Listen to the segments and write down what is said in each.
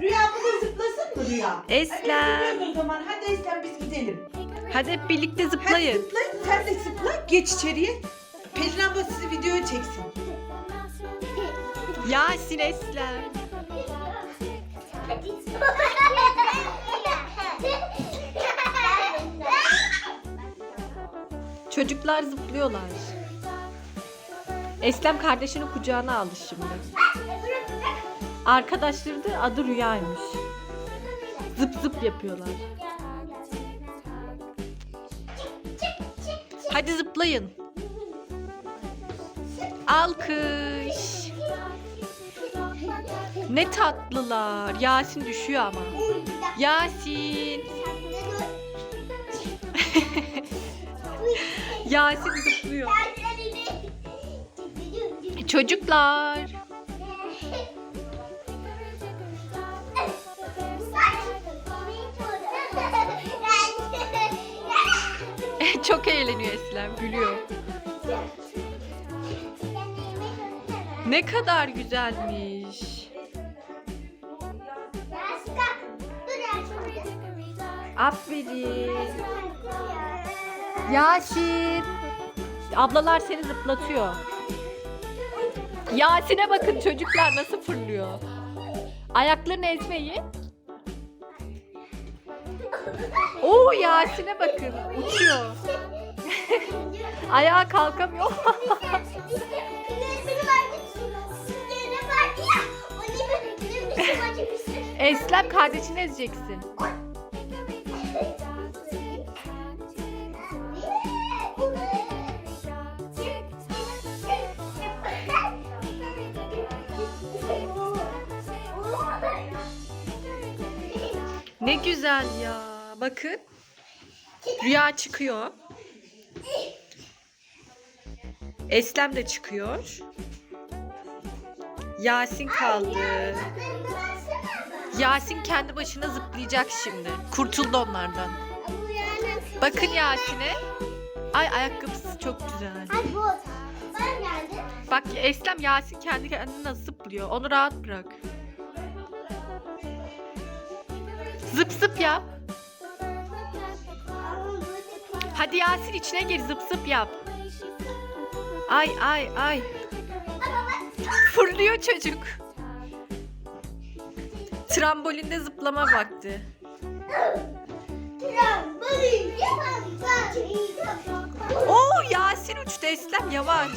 Rüya burada zıplasın mı Rüya? Eslem. Hadi o zaman. Hadi Eslem biz gidelim. Hadi hep birlikte Hadi zıplayın. zıplayın. Sen de zıpla. Geç içeriye. Pelin abla sizi videoya çeksin. Yasin Eslem. Çocuklar zıplıyorlar. Eslem kardeşini kucağına aldı şimdi. Arkadaşları da adı Rüya'ymış. Zıp zıp yapıyorlar. Hadi zıplayın. Alkış. Ne tatlılar. Yasin düşüyor ama. Yasin. Yasin zıplıyor. Çocuklar. Çok eğleniyor Eslem. Gülüyor. Ne kadar güzelmiş. Aferin. Yasin. Ablalar seni zıplatıyor. Yasin'e bakın çocuklar nasıl fırlıyor. Ayaklarını ezmeyin. Oo Yasin'e bakın uçuyor. Ayağa kalkamıyor. Eslem kardeşini ezeceksin. Ne güzel ya. Bakın. Rüya çıkıyor. Eslem de çıkıyor. Yasin kaldı. Yasin kendi başına zıplayacak şimdi. Kurtuldu onlardan. Bakın Yasin'e. Ay ayakkabısı çok güzel. Bak Eslem Yasin kendi kendine zıplıyor. Onu rahat bırak. Zıp zıp yap. Hadi Yasin içine gir zıp zıp yap. Ay ay ay. Fırlıyor çocuk. Trambolinde zıplama vakti. Oo Yasin uçtu Eslem yavaş.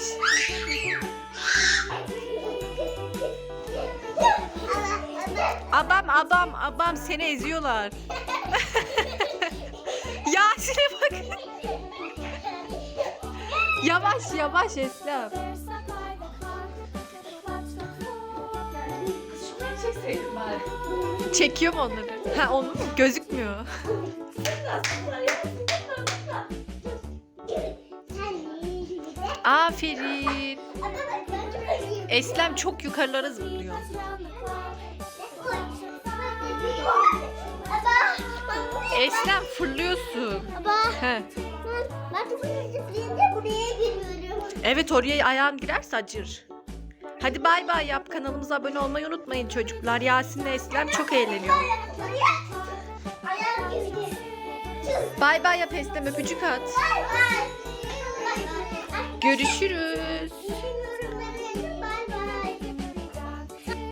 Abam abam abam seni eziyorlar. Yasin'e bakın. Yavaş yavaş Eslem. Çekseydin bari. Çekiyor mu onları? Ha onu mu? Gözükmüyor. Aferin. Eslem çok yukarılara zıplıyor. Eslem fırlıyorsun. He. Buraya. Evet oraya ayağın girerse acır. Hadi bay bay yap. Kanalımıza abone olmayı unutmayın çocuklar. Yasin'le Eslem çok eğleniyor. Ayağım girdi. Bay bay yap Eslem öpücük at. Bay bay. Görüşürüz.